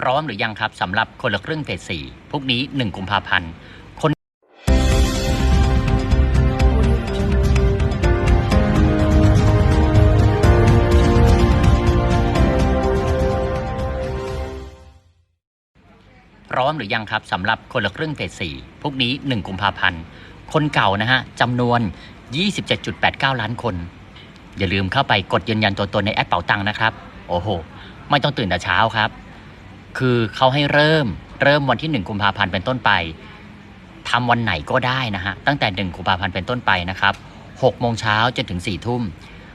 พร้อมหรือยังครับสำหรับคนละครึ่งเฟสสี่พวกนี้ 1 กุมภาพันธ์พร้อมหรือยังครับสำหรับคนละครึ่งเฟสสี่พวกนี้ 1 กุมภาพันธ์คนเก่านะฮะจำนวน 27.89 ล้านคน อย่าลืมเข้าไปกดยืนยันตัวตนในแอปเป๋าตังค์นะครับ โอ้โห ไม่ต้องตื่นแต่เช้าครับ คือเขาให้เริ่มเริ่มวันที่1กุมภาพันธ์เป็นต้นไปทำวันไหนก็ได้นะฮะตั้งแต่1กุมภาพันธ์เป็นต้นไปนะครับ6โมงเช้าจนถึง4ทุ่ม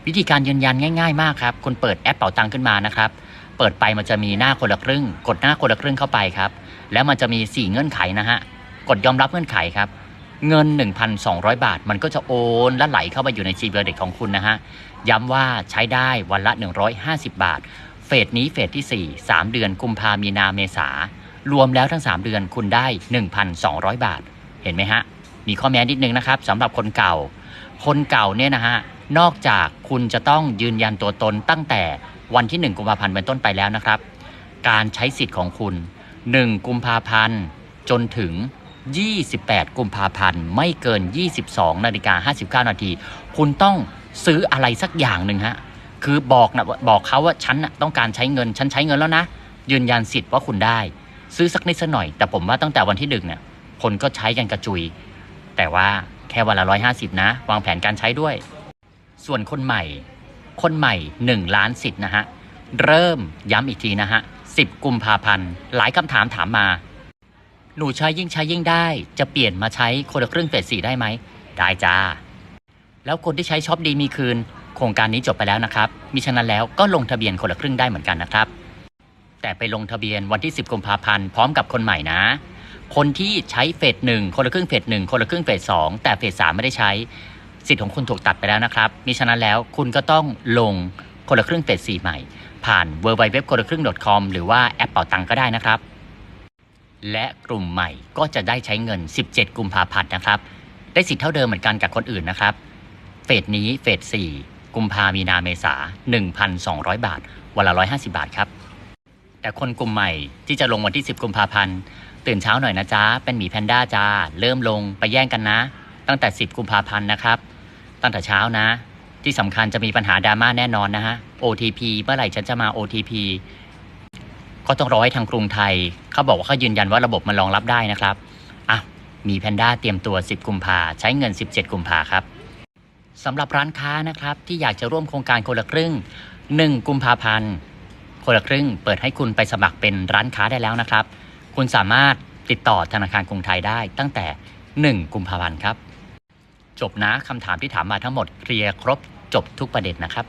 วิธีการยืนยันง่าย ๆ มากครับคุณเปิดแอปเป๋าตังขึ้นมานะครับ เปิดไปมันจะมีหน้าคนละครึ่ง กดหน้าคนละครึ่งเข้าไปครับ แล้วมันจะมี 4 เงื่อนไขนะฮะกดยอมรับเงื่อนไขครับ เงิน 1,200 บาท มันก็จะโอนและไหลเข้าไปอยู่ในจีเบอร์เด็กของคุณนะฮะย้ำว่าใช้ได้วันละ 150 บาท สนี้เฟสที่ 4 3 เดือนกุมภามีนาเมษารวมแล้วทั้ง 3 เดือนคุณได้ 1,200 บาท เห็นไหมฮะ มีข้อแม้นิดนึงนะครับสำหรับคนเก่า คนเก่าเนี่ยนะฮะ นอกจากคุณจะต้องยืนยันตัวตนตั้งแต่วันที่ 1 กุมภาพันธ์เป็นต้นไปแล้วนะครับ การใช้สิทธิ์ของคุณ 1 กุมภาพันธ์จนถึง 28 กุมภาพันธ์ไม่เกิน 22นาฬิกา59 นาที คุณต้องซื้ออะไรสักอย่างหนึ่งฮะ คือบอกนะบอกเขาว่าฉันน่ะต้องการใช้เงิน ฉันใช้เงินแล้วนะ ยืนยันสิทธิ์ว่าคุณได้ ซื้อสักนิดสักหน่อย แต่ผมว่าตั้งแต่วันที่หนึ่งเนี่ยคนก็ใช้กันกระจุย แต่ว่าแค่วันละร้อยห้าสิบนะ วางแผนการใช้ด้วย ส่วนคนใหม่ คนใหม่1ล้านสิทธิ์นะฮะ เริ่มย้ำอีกทีนะฮะ10กุมภาพันธ์ หลายคำถามถามมา หนูใช้ยิ่งใช้ยิ่งได้ จะเปลี่ยนมาใช้คนละครึ่งเฟสสี่ได้ไหม ได้จ้า แล้วคนที่ใช้ช็อปดีมีคืน โครงการนี้จบไปแล้วนะครับ มิฉะนั้นแล้วก็ลงทะเบียนคนละครึ่งได้เหมือนกันนะครับ แต่ไปลงทะเบียนวันที่ 10กุมภาพันธ์พร้อมกับคนใหม่นะ คนที่ใช้เฟสหนึ่งคนละครึ่งเฟสหนึ่งคนละครึ่งเฟสสองแต่เฟสสามไม่ได้ใช้สิทธิ์ของคุณถูกตัดไปแล้วนะครับ มิฉะนั้นแล้วคุณก็ต้องลงคนละครึ่งเฟสสี่ใหม่ ผ่าน w w w คนละครึ่ง .com หรือว่าแอปเป่าตังก็ได้นะครับ และกลุ่มใหม่ก็จะได้ใช้เงิน 17 กุมภาพันธ์นะครับ ได้สิทธิ์เท่าเดิมเหมือนกันกับคนอื่นนะครับ เฟสนี้เฟส4 กุมภามีนาเมษา 1,200 บาท วันละ 150 บาทครับ แต่คนกลุ่มใหม่ที่จะลงวันที่ 10 กุมภาพันธ์ ตื่นเช้าหน่อยนะจ๊ะ เป็นหมีแพนด้าจ้า เริ่มลงไปแย่งกันนะ ตั้งแต่ 10 กุมภาพันธ์นะครับ ตั้งแต่เช้านะ ที่สำคัญจะมีปัญหาดราม่าแน่นอนนะฮะ OTP เมื่อไหร่ฉันจะมา OTP ก็ต้องรอให้ทางกรุงไทย เขาบอกว่าเขายืนยันว่าระบบมันรองรับได้นะครับ อะ มีแพนด้าเตรียมตัว 10 กุมภาใช้เงิน 17 กุมภาครับ สำหรับร้านค้านะครับที่อยากจะร่วมโครงการคนละครึ่ง 1 กุมภาพันธ์คนละครึ่ง เปิดให้คุณไปสมัครเป็นร้านค้าได้แล้วนะครับ คุณสามารถติดต่อธนาคารกรุงไทยได้ตั้งแต่ 1 กุมภาพันธ์ครับ จบนะคำถามที่ถามมาทั้งหมดเคลียร์ครบจบทุกประเด็นนะครับ